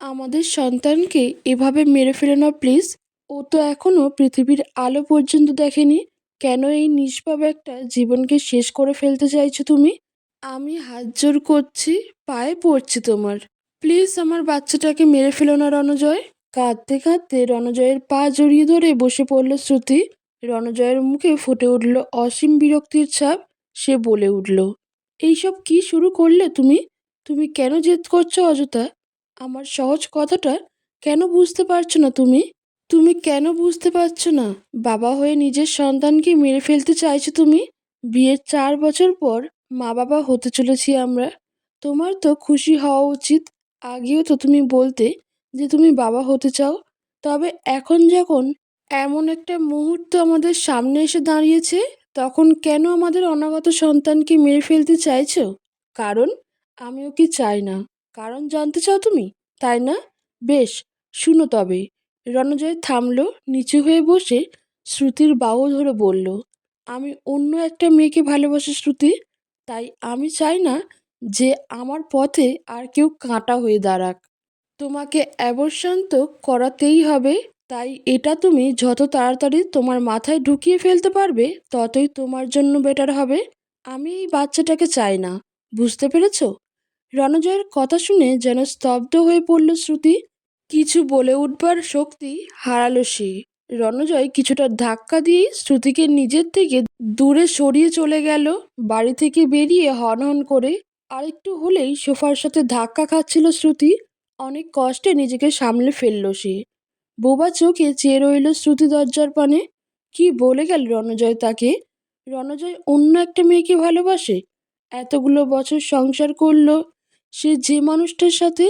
আমাদের সন্তানকে এভাবে মেরে ফেলো না প্লিজ ও তো এখনও পৃথিবীর আলো পর্যন্ত দেখেনি। কেন এই নিষ্পাপ একটা জীবনকে শেষ করে ফেলতে চাইছো তুমি? আমি হাত জোর করছি, পায়ে পড়ছি তোমার। প্লিজ আমার বাচ্চাটাকে মেরে ফেলো না, রণজয়। কাঁদতে কাঁদতে রণজয়ের পা জড়িয়ে ধরে বসে পড়ল শ্রুতি। রণজয়ের মুখে ফুটে উঠল অসীম বিরক্তির ছাপ। সে বলে উঠল, এইসব কি শুরু করলে তুমি? তুমি কেন জেদ করছ অযথা? আমার সহজ কথাটা কেন বুঝতে পারছ না তুমি? তুমি কেন বুঝতে পারছ না? বাবা হয়ে নিজের সন্তানকে মেরে ফেলতে চাইছো তুমি? বিয়ের চার বছর পর মা বাবা হতে চলেছি আমরা। তোমার তো খুশি হওয়া উচিত। আগেও তো তুমি বলতে যে তুমি বাবা হতে চাও। তবে এখন যখন এমন একটা মুহূর্ত আমাদের সামনে এসে দাঁড়িয়েছে, তখন কেন আমাদের অনাগত সন্তানকে মেরে ফেলতে চাইছো? কারণ আমি ওকে চাই না। কারণ জানতে চাও তুমি, তাই না? বেশ, শুনো তবে। রণজয় থামলো, নিচু হয়ে বসে শ্রুতির বাহু ধরে বলল, আমি অন্য একটা মেয়েকে ভালোবাসি শ্রুতি, তাই আমি চাই না যে আমার পথে আর কেউ কাঁটা হয়ে দাঁড়াক। তোমাকে অ্যাবর্শন তো করাতেই হবে, তাই এটা তুমি যত তাড়াতাড়ি তোমার মাথায় ঢুকিয়ে ফেলতে পারবে, ততই তোমার জন্য বেটার হবে। আমি এই বাচ্চাটাকে চাই না, বুঝতে পেরেছ? রণজয়ের কথা শুনে যেন স্তব্ধ হয়ে পড়ল শ্রুতি। কিছু বলে উঠবার শক্তি হারালো সে। রণজয় কিছুটা ধাক্কা দিয়ে শ্রুতিকে নিজের থেকে দূরে সরিয়ে চলে গেল। বাড়ি থেকে বেরিয়ে হনহন করে আরেকটু হলেই সোফার সাথে ধাক্কা খাচ্ছিল শ্রুতি। অনেক কষ্টে নিজেকে সামলে ফেলল সে। বোবা চোখে চেয়ে রইল শ্রুতি দরজার পানে। কি বলে গেল রণজয় তাকে? রণজয় অন্য একটা মেয়েকে ভালোবাসে? এতগুলো বছর সংসার করল। সে যে মানুষটার সাথে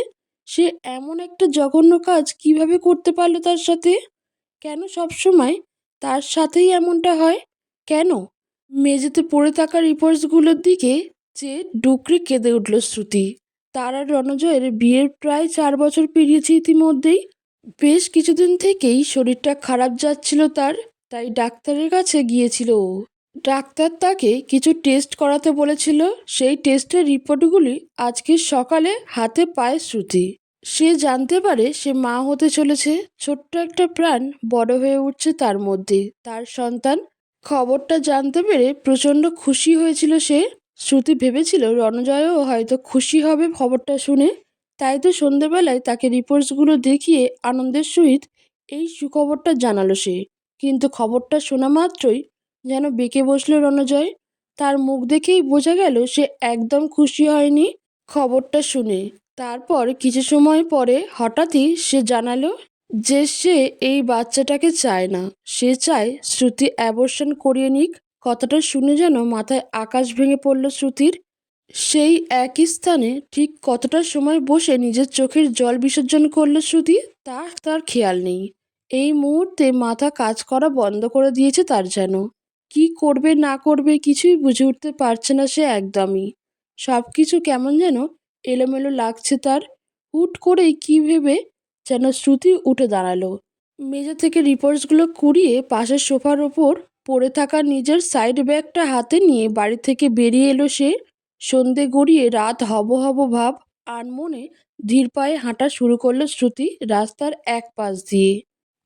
সে এমন একটা জঘন্য কাজ কীভাবে করতে পারল তার সাথে? কেন সবসময় তার সাথেই এমনটা হয়? কেন? মেঝেতে পড়ে থাকা রিপোর্টসগুলোর দিকে যে ডুকরে কেঁদে উঠল শ্রুতি। তার আর রণজয়ের বিয়ের প্রায় চার বছর পেরিয়েছে ইতিমধ্যেই। বেশ কিছুদিন থেকেই শরীরটা খারাপ যাচ্ছিল তার, তাই ডাক্তারের কাছে গিয়েছিল ও। ডাক্তার তাকে কিছু টেস্ট করাতে বলেছিল। সেই টেস্টের রিপোর্টগুলি আজকে সকালে হাতে পায় শ্রুতি। সে জানতে পারে সে মা হতে চলেছে। ছোট্ট একটা প্রাণ বড় হয়ে উঠছে তার মধ্যে। তার সন্তান খবরটা জানতে পেরে প্রচণ্ড খুশি হয়েছিল সে। শ্রুতি ভেবেছিল রণজয়ও হয়তো খুশি হবে খবরটা শুনে। তাই তো সন্ধেবেলায় তাকে রিপোর্টসগুলো দেখিয়ে আনন্দের সহিত এই সুখবরটা জানালো সে। কিন্তু খবরটা শোনা মাত্রই যেন বেঁকে বসল রণজয়। তার মুখ দেখেই বোঝা গেল সে একদম খুশি হয়নি খবরটা শুনে। তারপর কিছু সময় পরে হঠাৎই সে জানালো যে সে এই বাচ্চাটাকে চায় না। সে চায় শ্রুতি অ্যাবর্শন করিয়ে নিক। কথাটা শুনে যেন মাথায় আকাশ ভেঙে পড়ল শ্রুতির। সেই একই স্থানে ঠিক কতটা সময় বসে নিজের চোখের জল বিসর্জন করল শ্রুতি, তা তার খেয়াল নেই। এই মুহূর্তে মাথা কাজ করা বন্ধ করে দিয়েছে তার যেন। কি করবে, না করবে কিছুই বুঝে উঠতে পারছে না সে একদমই। সব কিছু কেমন যেন এলোমেলো লাগছে তার। হুট করেই কি ভেবে যেন শ্রুতি উঠে দাঁড়াল। মেঝে থেকে রিপোর্টসগুলো কুড়িয়ে পাশের সোফার ওপর পড়ে থাকা নিজের সাইড ব্যাগটা হাতে নিয়ে বাড়ি থেকে বেরিয়ে এলো সে। সন্ধে গড়িয়ে রাত হব হব ভাব আর মনে ধীর পায়ে হাঁটা শুরু করল শ্রুতি রাস্তার এক পাশ দিয়ে।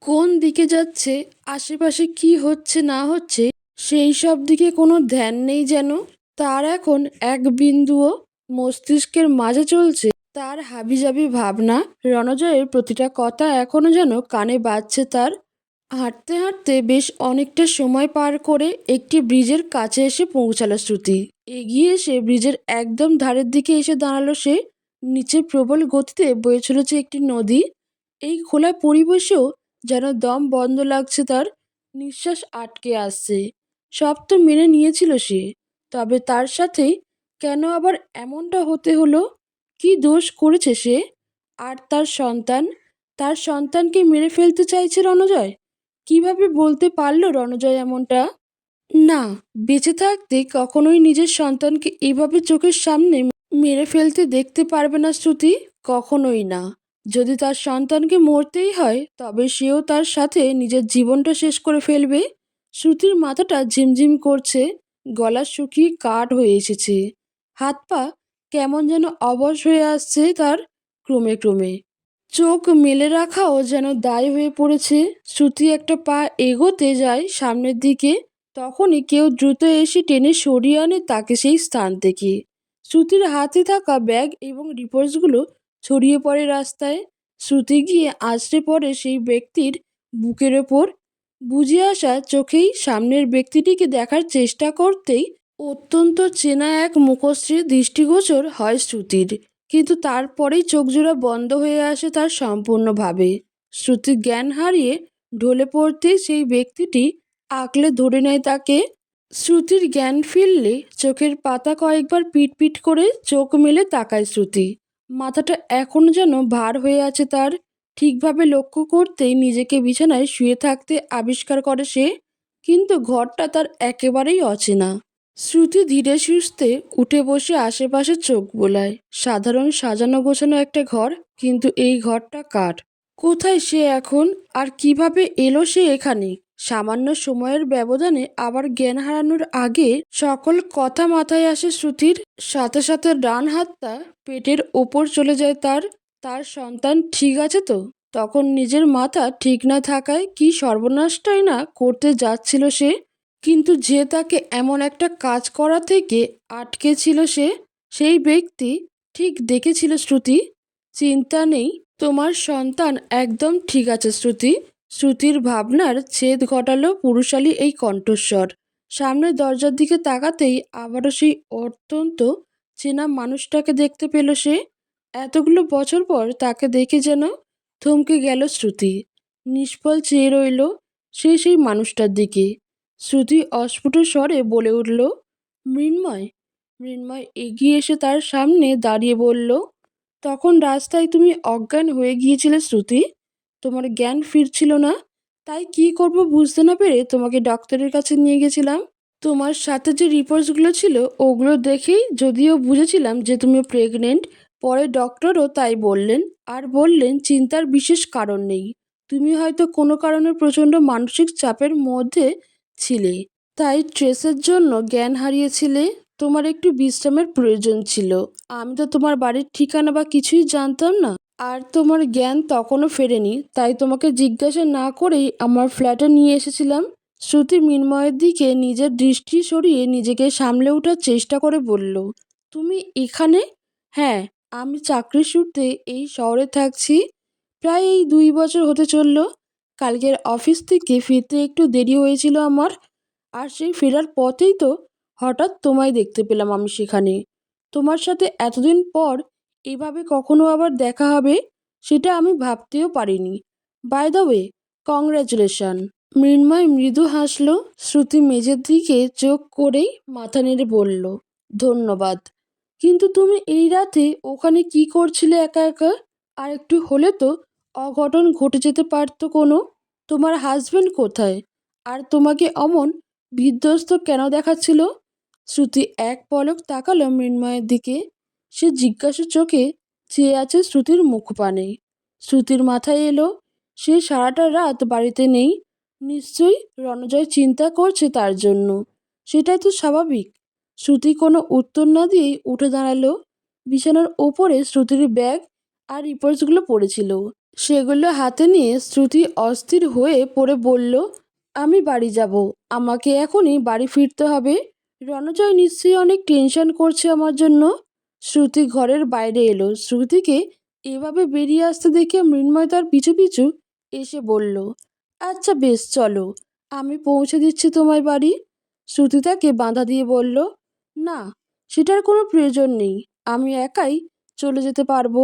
কোন দিকে যাচ্ছে? আশেপাশে কি হচ্ছে, না হচ্ছে সেই সব দিকে কোনো ধ্যান নেই যেন। তার এখন এক বিন্দুও মস্তিষ্কের মাঝে চলছে। তার হাবিজাবি ভাবনা রণজয়ের প্রতিটা কথা এখনও যেন কানে বাজছে তার। হাঁটতে হাঁটতে বেশ অনেকটা সময় পার করে একটি ব্রিজের কাছে এসে পৌঁছালো শ্রুতি। এগিয়ে এসে ব্রিজের একদম ধারের দিকে এসে দাঁড়াল সে। নিচে প্রবল গতিতে বয়ে চলেছে একটি নদী। এই খোলা পরিবেশেও যেন দম বন্ধ লাগছে তার। নিঃশ্বাস আটকে আসছে। সব তো মেনে নিয়েছিল সে। তবে তার সাথেই কেন আবার এমনটা হতে হলো? কি দোষ করেছে সে? আর তার সন্তান? তার সন্তানকে মেরে ফেলতে চাইছে রণজয়? কীভাবে বলতে পারল রণজয় এমনটা? না, বেঁচে থাকতে কখনোই নিজের সন্তানকে এভাবে চোখের সামনে মেরে ফেলতে দেখতে পারবে না শ্রুতি, কখনোই না। যদি তার সন্তানকে মরতেই হয়, তবে সেও তার সাথে নিজের জীবনটা শেষ করে ফেলবে। শ্রুতির মাথাটা ঝিমঝিম করছে, গলা শুকিয়ে কাঠ হয়ে এসেছে। হাত পা কেমন যেন অবশ হয়ে আসছে তার ক্রমে ক্রমে। চোখ মেলে রাখাও যেন দায় হয়ে পড়েছে। শ্রুতি একটা পা এগোতে যায় সামনের দিকে, তখনই কেউ দ্রুত এসে টেনে সরিয়ে আনে তাকে সেই স্থান থেকে। শ্রুতির হাতে থাকা ব্যাগ এবং রিপোর্টসগুলো ছড়িয়ে পড়ে রাস্তায়। শ্রুতি গিয়ে আছড়ে পড়ে সেই ব্যক্তির বুকের ওপর বুঝে আসা চোখেই সামনের ব্যক্তিটিকে দেখার চেষ্টা করতেই অত্যন্ত চেনা এক মুখশ্রী দৃষ্টিগোচর হয় শ্রুতির। কিন্তু তারপরেই চোখজোড়া বন্ধ হয়ে আসে তার সম্পূর্ণভাবে। শ্রুতি জ্ঞান হারিয়ে ঢলে পড়তেই সেই ব্যক্তিটি আঁকলে ধরে নেয় তাকে। শ্রুতির জ্ঞান ফিরলে চোখের পাতা কয়েকবার পিটপিট করে চোখ মেলে তাকায় শ্রুতি। মাথাটা এখনও যেন ভার হয়ে আছে তার। ঠিকভাবে লক্ষ্য করতেই নিজেকে বিছানায় শুয়ে থাকতে আবিষ্কার করে সে, কিন্তু ঘরটা তার একেবারেই অচেনা। শ্রুতি ধীরে সুস্থে উঠে বসে আশেপাশে চোখ বোলায়। সাধারণ সাজানো গোছানো একটা ঘর, কিন্তু এই ঘরটা কার কোথায় সে এখন? আর কীভাবে এলো সে এখানে? সামান্য সময়ের ব্যবধানে আবার জ্ঞান হারানোর আগে সকল কথা মাথায় আসে শ্রুতির। সাথে সাথে ডান হাতটা পেটের ওপর চলে যায় তার। তার সন্তান ঠিক আছে তো? তখন নিজের মাথা ঠিক না থাকায় কি সর্বনাশটাই না করতে যাচ্ছিল সে? কিন্তু যে তাকে এমন একটা কাজ করা থেকে আটকে ছিল সে, সেই ব্যক্তি ঠিক দেখেছিল শ্রুতি? চিন্তা নেই, তোমার সন্তান একদম ঠিক আছে শ্রুতি। শ্রুতির ভাবনার ছেদ ঘটালো পুরুষালী এই কণ্ঠস্বর। সামনের দরজার দিকে তাকাতেই আবারও সেই অত্যন্ত চেনা মানুষটাকে দেখতে পেল সে। এতগুলো বছর পর তাকে দেখে যেন থমকে গেল শ্রুতি। নিষ্ফল চেয়ে রইল সে সেই মানুষটার দিকে। শ্রুতি অস্ফুট স্বরে বলে উঠল, মৃন্ময় মৃন্ময় এগিয়ে এসে তার সামনে দাঁড়িয়ে বলল, তখন রাস্তায় তুমি অজ্ঞান হয়ে গিয়েছিলে শ্রুতি? তোমার জ্ঞান ফিরছিল না? তাই কি করব বুঝতে না পেরে তোমাকে ডক্টরের কাছে নিয়ে গেছিলাম। তোমার সাথে যে রিপোর্টসগুলো ছিল, ওগুলো দেখেই যদিও বুঝেছিলাম যে তুমি প্রেগনেন্ট পরে ডক্টরও তাই বললেন। আর বললেন, চিন্তার বিশেষ কারণ নেই। তুমি হয়তো কোনো কারণে প্রচণ্ড মানসিক চাপের মধ্যে ছিলে। তাই ট্রেসের জন্য জ্ঞান হারিয়েছিলে। তোমার একটু বিশ্রামের প্রয়োজন ছিল। আমি তো তোমার বাড়ির ঠিকানা বা কিছুই জানতাম না। আর তোমার জ্ঞান তখনও ফেরেনি। তাই তোমাকে জিজ্ঞাসা না করেই আমার ফ্ল্যাটে নিয়ে এসেছিলাম। শ্রুতি মিনময়ের দিকে নিজের দৃষ্টি সরিয়ে নিজেকে সামলে ওঠার চেষ্টা করে বলল, তুমি এখানে? হ্যাঁ আমি চাকরির সূত্রে এই শহরে থাকছি। প্রায় এই দুই বছর হতে চলল। কালকের অফিস থেকে ফিরতে একটু দেরি হয়েছিল আমার। আর সেই ফেরার পথেই তো হঠাৎ তোমায় দেখতে পেলাম আমি সেখানে। তোমার সাথে এতদিন পর এভাবে কখনো আবার দেখা হবে, সেটা আমি ভাবতেও পারিনি। By the way congratulation Mrinmoy মৃদু হাসল, শ্রুতি মেঝের দিকে চোখ করেই মাথা নেড়ে বলল, ধন্যবাদ। কিন্তু তুমি এই রাতে ওখানে কি করছিলে একা একা? আর একটু হলে তো অঘটন ঘটে যেতে পারতো কোনো। তোমার হাজবেন্ড কোথায়? আর তোমাকে অমন বিধ্বস্ত কেন দেখাচ্ছিল? শ্রুতি এক পলক তাকালো মৃন্ময়ের দিকে। সে জিজ্ঞাসা চোখে চেয়ে আছে শ্রুতির মুখপানে শ্রুতির মাথায় এলো, সে সারাটা রাত বাড়িতে নেই। নিশ্চয়ই রণজয় চিন্তা করছে তার জন্য। সেটাই তো স্বাভাবিক। শ্রুতি কোনো উত্তর না দিয়েই উঠে দাঁড়াল। বিছানার ওপরে শ্রুতির ব্যাগ আর রিপোর্টসগুলো পড়েছিল। সেগুলো হাতে নিয়ে শ্রুতি অস্থির হয়ে পড়ে বলল, আমি বাড়ি যাব। আমাকে এখনই বাড়ি ফিরতে হবে। রণজয় নিশ্চয়ই অনেক টেনশন করছে আমার জন্য। শ্রুতি ঘরের বাইরে এলো। শ্রুতিকে এভাবে বেরিয়ে আসতে দেখে মৃন্ময় তার পিছু পিছু এসে বলল আচ্ছা বেশ, চলো। আমি পৌঁছে দিচ্ছি তোমার বাড়ি। শ্রুতি তাকে বাঁধা দিয়ে বলল না, সেটার কোনো প্রয়োজন নেই। আমি একাই চলে যেতে পারব।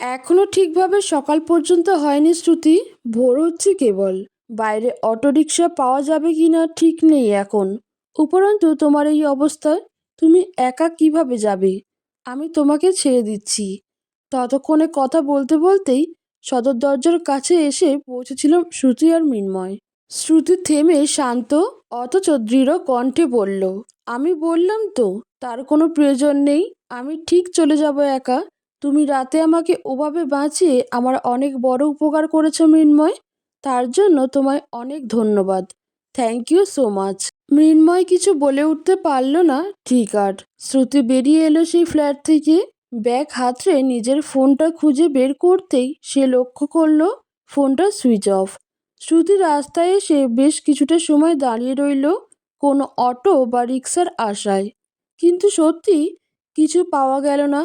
এখনও ঠিকভাবে সকাল পর্যন্ত হয়নি, শ্রুতি। ভোর হচ্ছে কেবল। বাইরে অটোরিকশা পাওয়া যাবে কি না ঠিক নেই এখন। উপরন্তু, তোমার এই অবস্থায় তুমি একা কীভাবে যাবে? আমি তোমাকে ছেড়ে দিচ্ছি। ততক্ষণে কথা বলতে বলতেই সদর দরজার কাছে এসে পৌঁছেছিল শ্রুতি আর মিন্ময়। শ্রুতি থেমে শান্ত অথচ দৃঢ় কণ্ঠে বলল, আমি বললাম তো, তার কোনো প্রয়োজন নেই, আমি ঠিক চলে যাব একা। তুমি রাতে আমাকে ওভাবে বাঁচিয়ে আমার অনেক বড় উপকার করেছ মৃন্ময়। তার জন্য তোমায় অনেক ধন্যবাদ। Thank you so much Mrinmoy কিছু বলে উঠতে পারল না, ঠিক আর। শ্রুতি বেরিয়ে এলো সেই ফ্ল্যাট থেকে। ব্যাগ হাতড়ে নিজের ফোনটা খুঁজে বের করতেই সে লক্ষ্য করল, ফোনটা সুইচ অফ। শ্রুতি রাস্তায় এসে বেশ কিছুটা সময় দাঁড়িয়ে রইল কোনো অটো বা রিক্সার আশায়। কিন্তু সত্যি কিছু পাওয়া গেল না।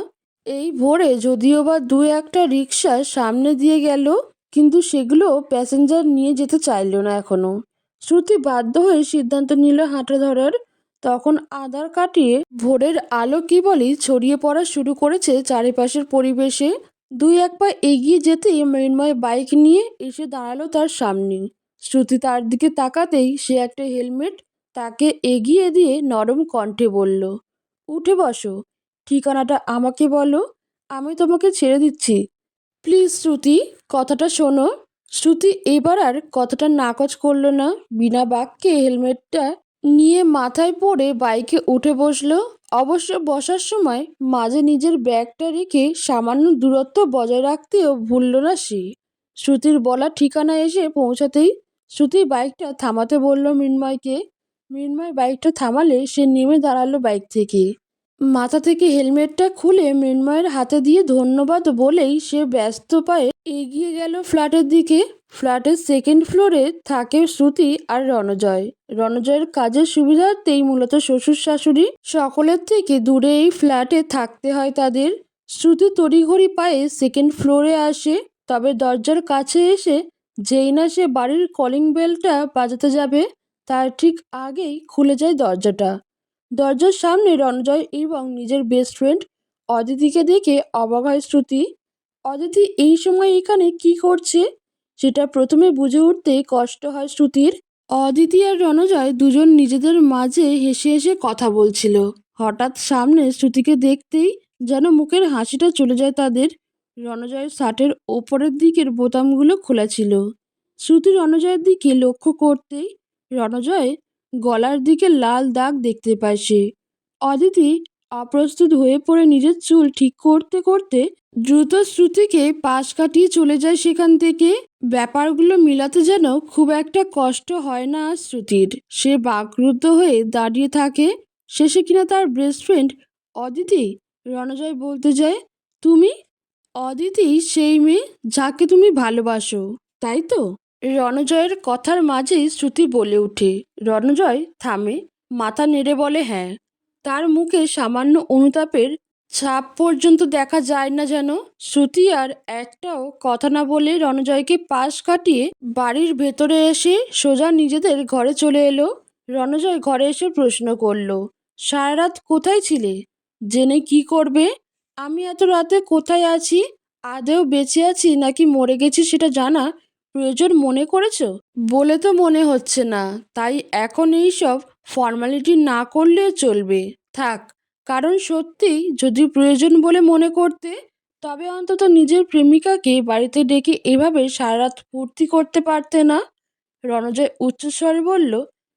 এই ভোরে যদিও বা দু একটা রিক্সা সামনে দিয়ে গেল, কিন্তু সেগুলো প্যাসেঞ্জার নিয়ে যেতে চাইলো না এখনও। শ্রুতি বাধ্য হয়ে সিদ্ধান্ত নিল হাঁটা ধরার। তখন আধার কাটিয়ে ভোরের আলো কি বলি ছড়িয়ে পড়া শুরু করেছে চারিপাশের পরিবেশে। দুই এক পা এগিয়ে যেতেই মৃন্ময় বাইক নিয়ে এসে দাঁড়াল তার সামনে। শ্রুতি তার দিকে তাকাতেই সে একটা হেলমেট তাকে এগিয়ে দিয়ে নরম কণ্ঠে বলল, উঠে বসো। ঠিকানাটা আমাকে বলো। আমি তোমাকে ছেড়ে দিচ্ছি। প্লিজ শ্রুতি, কথাটা শোনো। শ্রুতি এবার আর কথাটা নাকচ করল না। বিনা বাক্যে হেলমেটটা নিয়ে মাথায় পরে বাইকে উঠে বসল। অবশ্য বসার সময় মাঝে নিজের ব্যাগটা রেখে সামান্য দূরত্ব বজায় রাখতেও ভুলল না সে। শ্রুতির বলা ঠিকানা এসে পৌঁছাতেই শ্রুতি বাইকটা থামাতে বলল মৃন্ময়কে। মৃন্ময় বাইকটা থামালে সে নেমে দাঁড়াল বাইক থেকে। মাথা থেকে হেলমেটটা খুলে মৃন্ময়ের হাতে দিয়ে ধন্যবাদ বলেই সে ব্যস্ত পায়ে এগিয়ে গেল ফ্ল্যাটের দিকে। ফ্ল্যাটের সেকেন্ড ফ্লোরে থাকে শ্রুতি আর রণজয়। রণজয়ের কাজের সুবিধার্থেই মূলত শ্বশুর শাশুড়ি সকলের থেকে দূরে এই ফ্ল্যাটে থাকতে হয় তাদের। শ্রুতি তড়িঘড়ি পায়ে সেকেন্ড ফ্লোরে আসে, তবে দরজার কাছে এসে যেই না সে বাড়ির কলিং বেলটা বাজাতে যাবে, তার ঠিক আগেই খুলে যায় দরজাটা। দরজার সামনে রণজয় এবং নিজের বেস্ট ফ্রেন্ড অদিতিকে দেখে অবাক হয় শ্রুতি। অদিতি, এই সময় এখানে কি করছে? সেটা প্রথমে বুঝে উঠতে কষ্ট হয় শ্রুতির। অদিতি আর রণজয় দুজন নিজেদের মাঝে হেসে হেসে কথা বলছিল। হঠাৎ সামনে শ্রুতিকে দেখতেই যেন মুখের হাসিটা চলে যায় তাদের। রণজয়ের শার্টের ওপরের দিকের বোতামগুলো খোলা ছিল। শ্রুতি রণজয়ের দিকে লক্ষ্য করতেই রণজয় গলার দিকে লাল দাগ দেখতে পায় সে। অদিতি অপ্রস্তুত হয়ে পড়ে নিজের চুল ঠিক করতে করতে দ্রুত শ্রুতিকে পাশ কাটিয়ে চলে যায় সেখান থেকে। ব্যাপারগুলো মিলাতে যেন খুব একটা কষ্ট হয় না শ্রুতির। সে বাকরুদ্ধ হয়ে দাঁড়িয়ে থাকে। শেষে কিনা তার বেস্ট ফ্রেন্ড অদিতি রণজয় বলতে যায়, তুমি? অদিতি সেই মেয়ে যাকে তুমি ভালোবাসো, তাই তো? রণজয়ের কথার মাঝেই শ্রুতি বলে ওঠে। রণজয় থামে, মাথা নেড়ে বলে হ্যাঁ। তার মুখে সামান্য অনুতাপের ছাপ পর্যন্ত দেখা যায় না যেন। শ্রুতি আর একটাও কথা না বলে রণজয়কে পাশ কাটিয়ে বাড়ির ভেতরে এসে সোজা নিজেদের ঘরে চলে এলো। রণজয় ঘরে এসে প্রশ্ন করল, সারা রাত কোথায় ছিলে? জেনে কি করবে? আমি এত রাতে কোথায় আছি? আদেও বেঁচে আছি নাকি মরে গেছি সেটা জানা প্রয়োজন মনে করেছ? বলে তো মনে হচ্ছে না, তাই এখন এই সব ফর্মালিটি না করলেও চলবে। থাক, কারণ সত্যি যদি প্রয়োজন বলে মনে করতে, তবে অন্তত নিজের প্রেমিকাকে বাড়িতে ডেকে এভাবে সারা রাত করতে পারতে না? রণজয় উচ্চস্বরে বলল,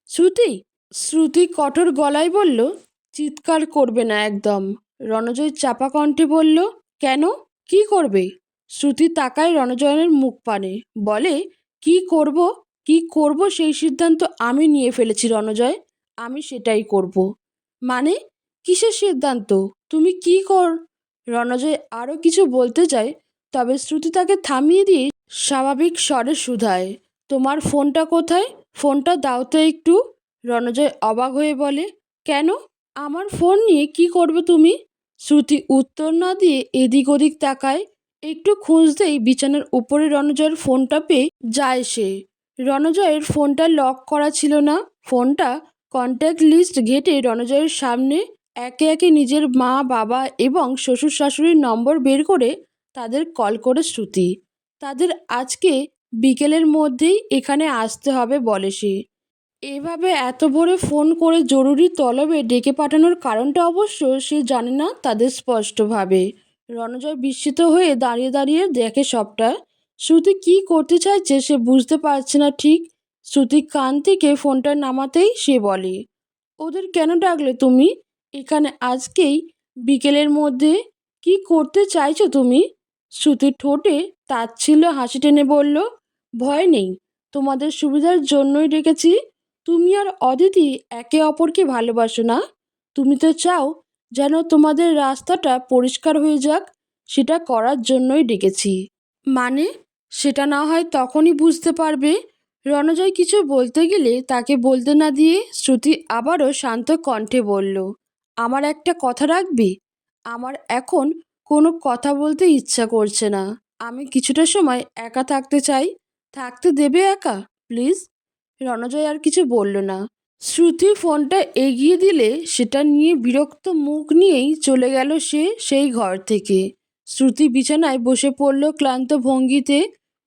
শ্রুতি শ্রুতি কঠোর গলায় বলল, চিৎকার করবে না একদম। রণজয় চাপা কণ্ঠে বলল, কেন? কি করবে? শ্রুতি তাকায় রণজয়নের মুখ পানে, বলে, কি করব? কি করব সেই সিদ্ধান্ত আমি নিয়ে ফেলেছি রণজয়। আমি সেটাই করব। মানে কিসের সিদ্ধান্ত? তুমি কি কর? রণজয় আরও কিছু বলতে যায় তবে শ্রুতি তাকে থামিয়ে দিয়ে স্বাভাবিক স্বরে শুধায়, তোমার ফোনটা কোথায়? ফোনটা দাও তো একটু। রণজয় অবাক হয়ে বলে, কেন? আমার ফোন নিয়ে কি করবে তুমি? শ্রুতি উত্তর না দিয়ে এদিক ওদিক তাকায়, একটু খুঁজতেই বিছানার উপরে রণজয়ের ফোনটা পেয়ে যায় সে। রণজয়ের ফোনটা লক করা ছিল না, ফোনটা কন্ট্যাক্ট লিস্ট ঘেটে রণজয়ের সামনে একে একে নিজের মা, বাবা এবং শ্বশুর শাশুড়ির নম্বর বের করে তাদের কল করে শ্রুতি। তাদের আজকে বিকেলের মধ্যেই এখানে আসতে হবে বলে সে। এভাবে এত ভোরে ফোন করে জরুরি তলবে ডেকে পাঠানোর কারণটা অবশ্য সে জানে না তাদের স্পষ্টভাবে। রণজয় বিস্মিত হয়ে দাঁড়িয়ে দাঁড়িয়ে দেখে সবটা। শ্রুতি কি করতে চাইছে সে বুঝতে পারছে না ঠিক। শ্রুতি কান থেকে ফোনটা নামাতেই সে বলে, ওদের কেন ডাকলে তুমি? এখানে আজকেই, বিকেলের মধ্যে? কি করতে চাইছো তুমি? শ্রুতির ঠোঁটে তাচ্ছিল্য হাসি টেনে বলল, ভয় নেই, তোমাদের সুবিধার জন্যই ডেকেছি। তুমি আর অদিতি একে অপরকে ভালোবাসো না। তুমি তো চাও যেন তোমাদের রাস্তাটা পরিষ্কার হয়ে যাক, সেটা করার জন্যই ডেকেছি। মানে? সেটা না হয় তখনই বুঝতে পারবে? রণজয় কিছু বলতে গেলে তাকে বলতে না দিয়ে শ্রুতি আবারও শান্ত কণ্ঠে বলল, আমার একটা কথা রাখবি? আমার এখন কোনো কথা বলতে ইচ্ছা করছে না। আমি কিছুটা সময় একা থাকতে চাই। থাকতে দেবে একা? প্লিজ? রণজয় আর কিছু বলল না। শ্রুতি ফোনটা এগিয়ে দিলে সেটা নিয়ে বিরক্ত মুখ নিয়েই চলে গেল সে সেই ঘর থেকে। শ্রুতি বিছানায় বসে পড়ল ক্লান্ত ভঙ্গিতে।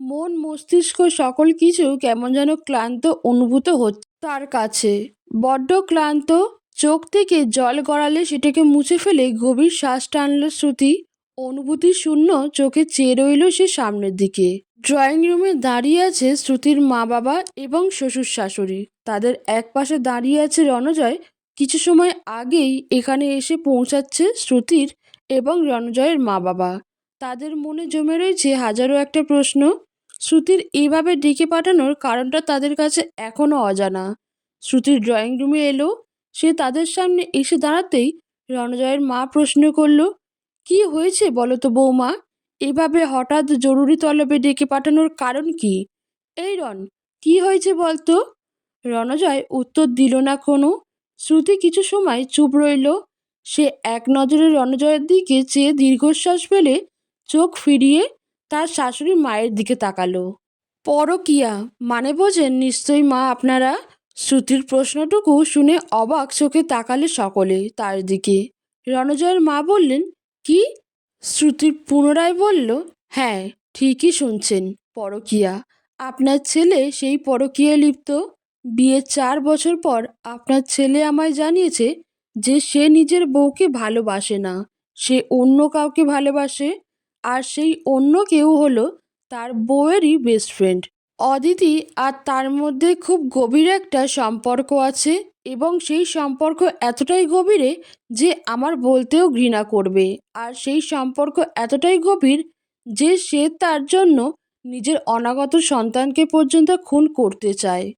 মন, মস্তিষ্ক সকল কিছু কেমন যেন ক্লান্ত অনুভূত হচ্ছে তার কাছে। বড্ড ক্লান্ত, চোখ থেকে জল গড়ালে সেটাকে মুছে ফেলে গভীর শ্বাস টানল শ্রুতি, অনুভূতি শূন্য চোখে চেয়ে রইল সে সামনের দিকে। ড্রয়িং রুমে দাঁড়িয়ে আছে শ্রুতির মা বাবা এবং শ্বশুর শাশুড়ি তাদের এক পাশে দাঁড়িয়ে আছে রণজয়। কিছু সময় আগেই এখানে এসে পৌঁছাচ্ছে শ্রুতির এবং রণজয়ের মা বাবা তাদের মনে জমে রয়েছে হাজারো একটা প্রশ্ন শ্রুতির এইভাবে ডেকে পাঠানোর কারণটা তাদের কাছে এখনও অজানা। শ্রুতির ড্রয়িং রুমে এলো। সে তাদের সামনে এসে দাঁড়াতেই রণজয়ের মা প্রশ্ন করল, কি হয়েছে বলো তো বৌমা? এভাবে হঠাৎ জরুরি তলবে ডেকে পাঠানোর কারণ কি? এই রন কি হয়েছে বলতো? রণজয় উত্তর দিল না কোনো। শ্রুতি কিছু সময় চুপ রইল। সে এক নজরে রণজয়ের দিকে চেয়ে দীর্ঘশ্বাস ফেলে চোখ ফিরিয়ে তার শাশুড়ি মায়ের দিকে তাকালো। পরকিয়া মানে বোঝেন নিশ্চয়ই মা আপনারা? শ্রুতির প্রশ্নটুকু শুনে অবাক চোখে তাকালে সকলে তার দিকে। রণজয়ের মা বললেন, কি? শ্রুতি পুনরায় বলল হ্যাঁ ঠিকই শুনছেন, পরকিয়া। আপনার ছেলে সেই পরকীয়ায় লিপ্ত। বিয়ের চার বছর পর আপনার ছেলে আমায় জানিয়েছে যে সে নিজের বউকে ভালোবাসে না, সে অন্য কাউকে ভালোবাসে। আর সেই অন্য কেউ হলো তার বউয়েরই বেস্ট ফ্রেন্ড অদিতি আর তার মধ্যে খুব গভীর একটা সম্পর্ক আছে এবং সেই সম্পর্ক এতটাই গভীরে যে আমার বলতেও ঘৃণা করবে। আর সেই সম্পর্ক এতটাই গভীর যে সে তার জন্য নিজের অনাগত সন্তানকে পর্যন্ত খুন করতে চায়।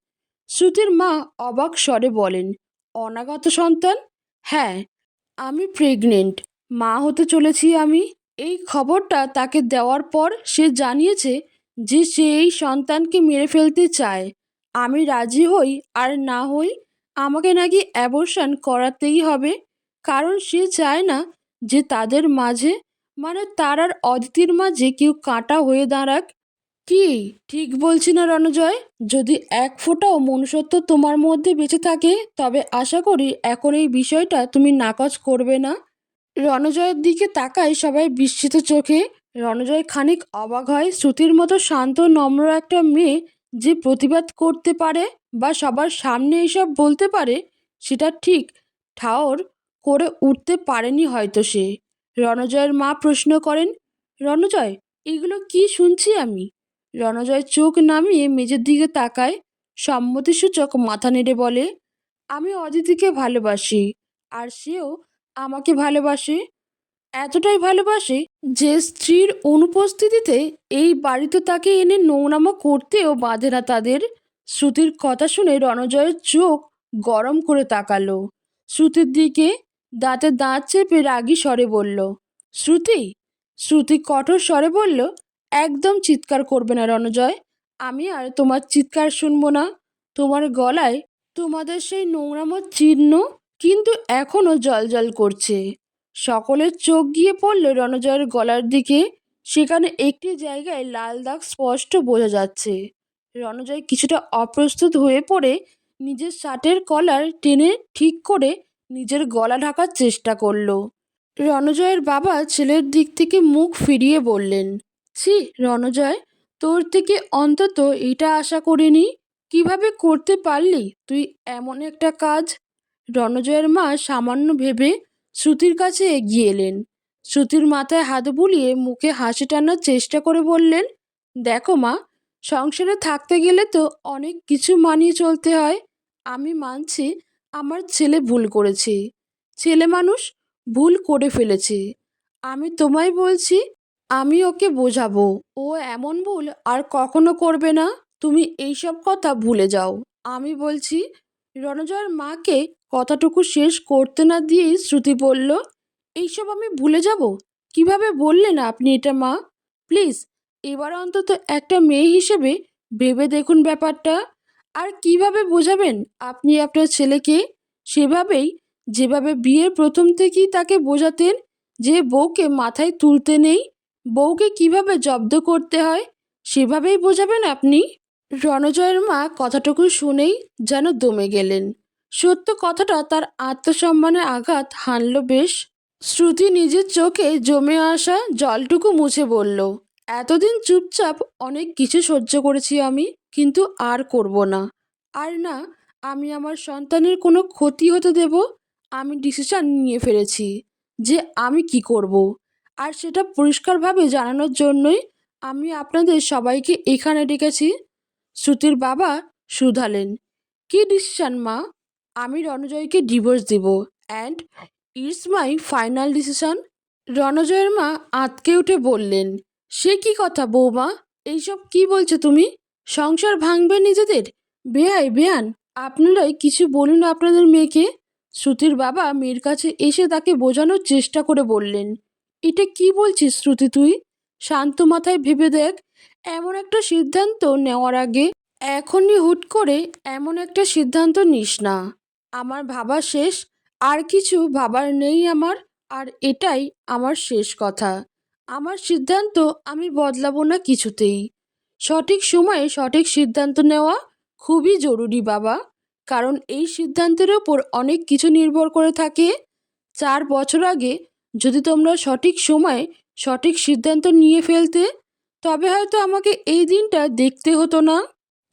শ্রুতির মা অবাক স্বরে বলেন, অনাগত সন্তান? হ্যাঁ আমি প্রেগনেন্ট মা হতে চলেছি আমি। এই খবরটা তাকে দেওয়ার পর সে জানিয়েছে যে সে এই সন্তানকে মেরে ফেলতে চায়। আমি রাজি হই আর না হই আমাকে নাকি অ্যাবর্শন করাতেই হবে। কারণ সে চায় না যে তাদের মাঝে মানে তার আর অদিতির মাঝে কেউ কাঁটা হয়ে দাঁড়াক। কি? ঠিক বলছি না রণজয়? যদি এক ফোঁটাও মনুষ্যত্ব তোমার মধ্যে বেঁচে থাকে, তবে আশা করি এখন এই বিষয়টা তুমি নাকচ করবে না। রণজয়ের দিকে তাকায় সবাই বিস্মিত চোখে। রণজয় খানিক অবাক হয়, শ্রুতির মতো শান্ত, নম্র একটা মেয়ে যে প্রতিবাদ করতে পারে বা সবার সামনে এসব বলতে পারে, সেটা ঠিক ঠাওর করে উঠতে পারেনি হয়তো সে। রণজয়ের মা প্রশ্ন করেন, রণজয়, এগুলো কি শুনছি আমি? রণজয় চোখ নামিয়ে মেজের দিকে তাকায়, সম্মতিসূচক মাথা নেড়ে বলে, আমি অদিতিকে ভালোবাসি, আর সেও আমাকে ভালোবাসে? এতটাই ভালোবাসে যে স্ত্রীর অনুপস্থিতিতে এই বাড়িতে তাকে এনে নোংরামো করতেও বাঁধে না তাদের। শ্রুতির কথা শুনে রণজয়ের চোখ গরম করে তাকালো। শ্রুতির দিকে দাঁতে দাঁত চেপে রাগী স্বরে বলল, শ্রুতি? শ্রুতি কঠোর স্বরে বলল, একদম চিৎকার করবে না রণজয়। আমি আর তোমার চিৎকার শুনব না। তোমার গলায় তোমাদের সেই নোংরামো চিহ্ন কিন্তু এখনও জল করছে। সকলের চোখ গিয়ে পড়ল রণজয়ের গলার দিকে। সেখানে একটি জায়গায় লাল দাগ স্পষ্ট বোঝা যাচ্ছে। রণজয় কিছুটা অপ্রস্তুত হয়ে পড়ে নিজের শার্টের কলার টেনে ঠিক করে নিজের গলা ঢাকার চেষ্টা করল। রণজয়ের বাবা ছেলের দিক থেকে মুখ ফিরিয়ে বললেন, ছি, রণজয়, তোর থেকে অন্তত এটা আশা করিনি। কীভাবে করতে পারলি? তুই এমন একটা কাজ রণজয়ের মা সামান্য ভেবে শ্রুতির কাছে এগিয়ে এলেন। শ্রুতির মাথায় হাত বুলিয়ে মুখে হাসি টানার চেষ্টা করে বললেন, দেখো মা, সংসারে থাকতে গেলে তো অনেক কিছু মানিয়ে চলতে হয়। আমি মানছি আমার ছেলে ভুল করেছে। ছেলে মানুষ ভুল করে ফেলেছে। আমি তোমায় বলছি, আমি ওকে বোঝাবো। ও এমন ভুল আর কখনো করবে না। তুমি এইসব কথা ভুলে যাও। আমি বলছি রণজয়ের মাকে কথাটুকু শেষ করতে না দিয়েই শ্রুতি বলল, এইসব আমি ভুলে যাব? কীভাবে বললেন আপনি এটা, মা? প্লিজ, এবার অন্তত একটা মেয়ে হিসেবে ভেবে দেখুন ব্যাপারটা। আর কীভাবে বোঝাবেন আপনি আপনার ছেলেকে? সেভাবেই, যেভাবে বিয়ের প্রথম থেকেই তাকে বোঝাতেন, যে বউকে মাথায় তুলতে নেই, বউকে কীভাবে জব্দ করতে হয়, সেভাবেই বোঝাবেন আপনি? রণজয়ের মা কথাটুকু শুনেই যেন দমে গেলেন। সত্য কথাটা তার আত্মসম্মানে আঘাত হানল বেশ। শ্রুতি নিজের চোখে জমে আসা জলটুকু মুছে বলল, এতদিন চুপচাপ অনেক কিছু সহ্য করেছি আমি, কিন্তু আর করব না। আর না, আমি আমার সন্তানের কোনো ক্ষতি হতে দেব, আমি ডিসিশন নিয়ে ফেলেছি যে আমি কি করব। আর সেটা পরিষ্কারভাবে জানানোর জন্যই আমি আপনাদের সবাইকে এখানে ডেকেছি। শ্রুতির বাবা শুধালেন, কি ডিসিশন, মা? আমি রণজয়কে ডিভোর্স দিব and it's my final decision রণজয়ের মা আঁতকে উঠে বললেন, সে কি কথা, বৌমা? এইসব কি বলছো তুমি? সংসার ভাঙবে নিজেদের? বেয়াই বেয়ান, আপনারাই কিছু বলুন আপনাদের মেয়েকে? শ্রুতির বাবা মেয়ের কাছে এসে তাকে বোঝানোর চেষ্টা করে বললেন, এটা কি বলছিস শ্রুতি তুই? শান্ত মাথায় ভেবে দেখ এমন একটা সিদ্ধান্ত নেওয়ার আগে এখনই হুট করে এমন একটা সিদ্ধান্ত নিস না। আমার ভাবা শেষ, আর কিছু ভাবার নেই আমার, আর এটাই আমার শেষ কথা। আমার সিদ্ধান্ত আমি বদলাবো না কিছুতেই। সঠিক সময়ে সঠিক সিদ্ধান্ত নেওয়া খুবই জরুরি বাবা, কারণ এই সিদ্ধান্তের ওপর অনেক কিছু নির্ভর করে থাকে। চার বছর আগে যদি তোমরা সঠিক সময়ে সঠিক সিদ্ধান্ত নিয়ে ফেলতে তবে হয়তো আমাকে এই দিনটা দেখতে হতো না।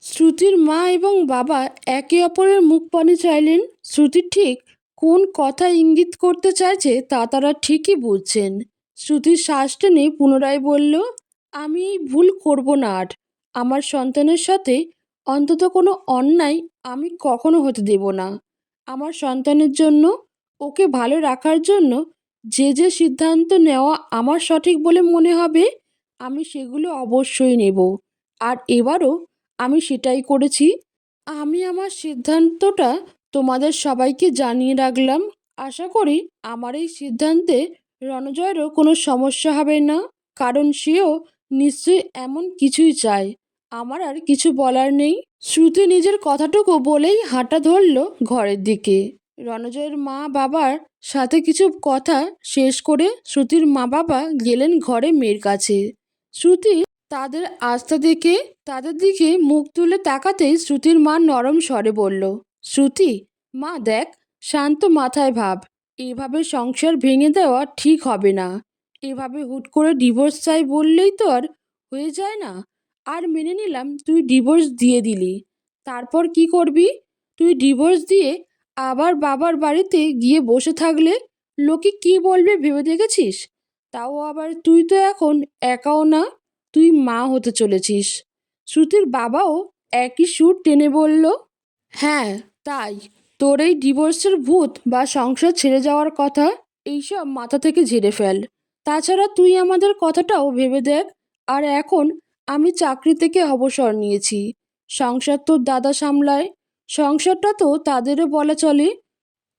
শ্রুতির মা এবং বাবা একে অপরের মুখ পানে চাইলেন। শ্রুতি ঠিক কোন কথা ইঙ্গিত করতে চাইছে তা তারা ঠিকই বুঝছেন শ্রুতির শ্বাস টেনে পুনরায় বলল, আমি ভুল করব না আর। আমার সন্তানের সাথে অন্তত কোনো অন্যায় আমি কখনো হতে দেব না। আমার সন্তানের জন্য, ওকে ভালো রাখার জন্য যে যে সিদ্ধান্ত নেওয়া আমার সঠিক বলে মনে হবে আমি সেগুলো অবশ্যই নেব। আর এবারও আমি সেটাই করেছি। আমি আমার সিদ্ধান্তটা তোমাদের সবাইকে জানিয়ে রাখলাম। আশা করি আমার এই সিদ্ধান্তে রণজয়েরও কোনো সমস্যা হবে না, কারণ সেও নিশ্চয়ই এমন কিছুই চায়। আমার আর কিছু বলার নেই। শ্রুতি নিজের কথাটুকু বলেই হাঁটা ধরল ঘরের দিকে। রণজয়ের মা বাবার সাথে কিছু কথা শেষ করে শ্রুতির মা বাবা গেলেন ঘরে মেয়ের কাছে। শ্রুতি তাদের আস্থা দেখে, তাদের দিকে মুখ তুলে তাকাতেই শ্রুতির মা নরম স্বরে বলল, শ্রুতি, মা দেখ, শান্ত মাথায় ভাব। এভাবে সংসার ভেঙে দেওয়া ঠিক হবে না। এভাবে হুট করে ডিভোর্স চাই বললেই তো আর হয়ে যায় না। আর মেনে নিলাম তুই ডিভোর্স দিয়ে দিলি। তারপর কি করবি? তুই ডিভোর্স দিয়ে আবার বাবার বাড়িতে গিয়ে বসে থাকলে লোকে কি বলবে ভেবে দেখেছিস? তাও আবার তুই তো এখন একাও না, তুই মা হতে চলেছিস। শ্রুতির বাবাও একই সুর টেনে বলল হ্যাঁ তাই। তোর এই ডিভোর্সের ভূত বা সংসার ছেড়ে যাওয়ার কথা এইসব মাথা থেকে ঝেড়ে ফেল। তাছাড়া তুই আমাদের কথাটাও ভেবে দেখ, আর এখন আমি চাকরি থেকে অবসর নিয়েছি। সংসার তোর দাদা সামলায়, সংসারটা তো তাদেরও বলা চলে।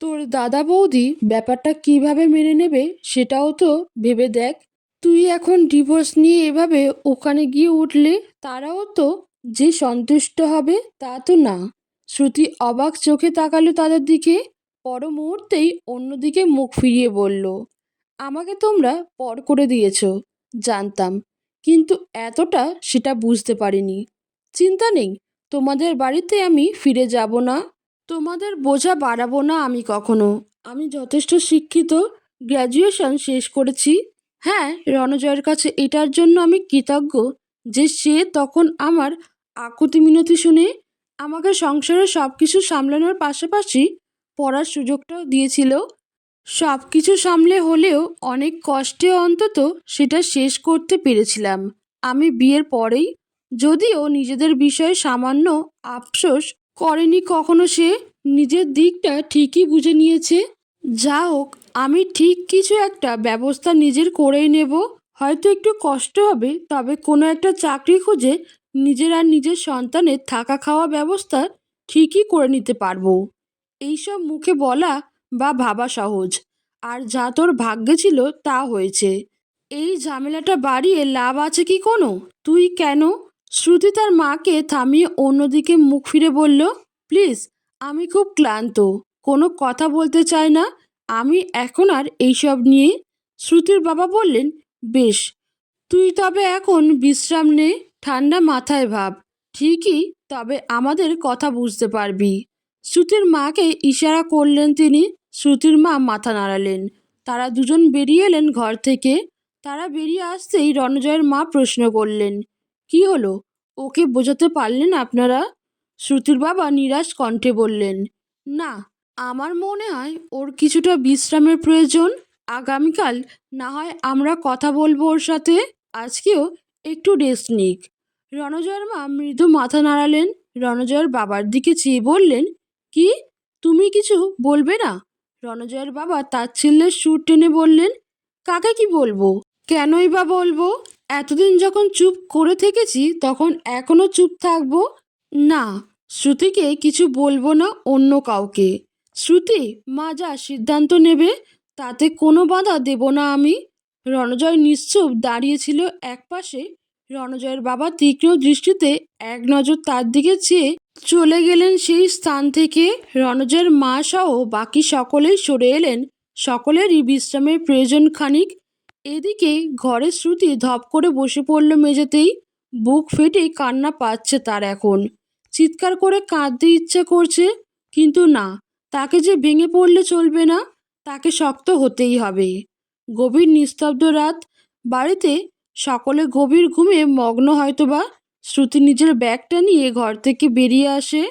তোর দাদা বৌদি ব্যাপারটা কীভাবে মেনে নেবে সেটাও তো ভেবে দেখ। তুই এখন ডিভোর্স নিয়ে এভাবে ওখানে গিয়ে উঠলে তারাও তো যে সন্তুষ্ট হবে তা তো না। শ্রুতি অবাক চোখে তাকালো তাদের দিকে। পর মুহূর্তেই অন্যদিকে মুখ ফিরিয়ে বলল, আমাকে তোমরা পর করে দিয়েছ, জানতাম। কিন্তু এতটা সেটা বুঝতে পারিনি। চিন্তা নেই, তোমাদের বাড়িতে আমি ফিরে যাব না। তোমাদের বোঝা বাড়াবো না আমি কখনো। আমি যথেষ্ট শিক্ষিত গ্র্যাজুয়েশন শেষ করেছি। হ্যাঁ রণজয়ের কাছে এটার জন্য আমি কৃতজ্ঞ যে সে তখন আমার আকুতি মিনতি শুনে আমাকে সংসারের সব কিছু সামলানোর পাশাপাশি পড়ার সুযোগটাও দিয়েছিল। সব কিছু সামলে হলেও অনেক কষ্টে অন্তত সেটা শেষ করতে পেরেছিলাম। আমি বিয়ের পরেই যদিও নিজেদের বিষয়ে সামান্য আফসোস করেনি কখনো সে। নিজের দিকটা ঠিকই বুঝে নিয়েছে। যা হোক, আমি ঠিক কিছু একটা ব্যবস্থা নিজের করেই নেব। হয়তো একটু কষ্ট হবে, তবে কোনো একটা চাকরি খুঁজে নিজের আর নিজের সন্তানের থাকা খাওয়া ব্যবস্থা ঠিকই করে নিতে পারব। এইসব মুখে বলা বা ভাবা সহজ। আর যা তোর ভাগ্যে ছিল তা হয়েছে। এই ঝামেলাটা বাড়িয়ে লাভ আছে কি কোনো? তুই কেন শ্রুতি তার মাকে থামিয়ে অন্যদিকে মুখ ফিরে বলল, প্লিজ, আমি খুব ক্লান্ত। কোনো কথা বলতে চাই না। আমি এখন আর এইসব নিয়ে শ্রুতির বাবা বললেন, বেশ। তুই তবে এখন বিশ্রাম নে, ঠান্ডা মাথায় ভাব। ঠিকই, তবে আমাদের কথা বুঝতে পারবি শ্রুতির মাকে ইশারা করলেন তিনি। শ্রুতির মা মাথা নাড়ালেন। তারা দুজন বেরিয়ে এলেন ঘর থেকে। তারা বেরিয়ে আসতেই রণজয়ের মা প্রশ্ন করলেন কি হলো? ওকে বোঝাতে পারলেন আপনারা? শ্রুতির বাবা নিরাশ কণ্ঠে বললেন, না, আমার মনে হয় ওর কিছুটা বিশ্রামের প্রয়োজন। আগামীকাল না হয় আমরা কথা বলব ওর সাথে। আজকেও একটু রেস্ট নিক। রণজয়ের মা মৃদু মাথা নাড়ালেন। রণজয়ের বাবার দিকে চেয়ে বললেন, কি? তুমি কিছু বলবে না? রণজয়ের বাবা তাচ্ছিল্যের সুর টেনে বললেন, কাকে কি বলব? কেনই বা বলব? এতদিন যখন চুপ করে থেকেছি, তখন এখনও চুপ থাকব? না, শ্রুতিকে কিছু বলব না অন্য কাউকে। শ্রুতি, মা যা সিদ্ধান্ত নেবে, তাতে কোনো বাধা দেব না আমি। রণজয় নিশ্চুপ দাঁড়িয়েছিল একপাশে। রণজয়ের বাবা তীক্ষ্ণ দৃষ্টিতে এক নজর তার দিকে চেয়ে চলে গেলেন সেই স্থান থেকে। রণজয়ের মা সহ বাকি সকলেই সরে এলেন। সকলেরই বিশ্রামের প্রয়োজন খানিক। এদিকে ঘরে শ্রুতি ধপ করে বসে পড়ল মেঝেতেই। বুক ফেটে কান্না পাচ্ছে তার এখন। চিৎকার করে কাঁদতে ইচ্ছে করছে, কিন্তু না, তাকে যে ভেঙে পড়লে চলবে না, তাকে শক্ত হতেই হবে। গভীর নিস্তব্ধ রাত, বাড়িতে সকলে গভীর ঘুমে মগ্ন হয়তোবা শ্রুতি নিজের ব্যাগটা নিয়ে ঘর থেকে বেরিয়ে আসে।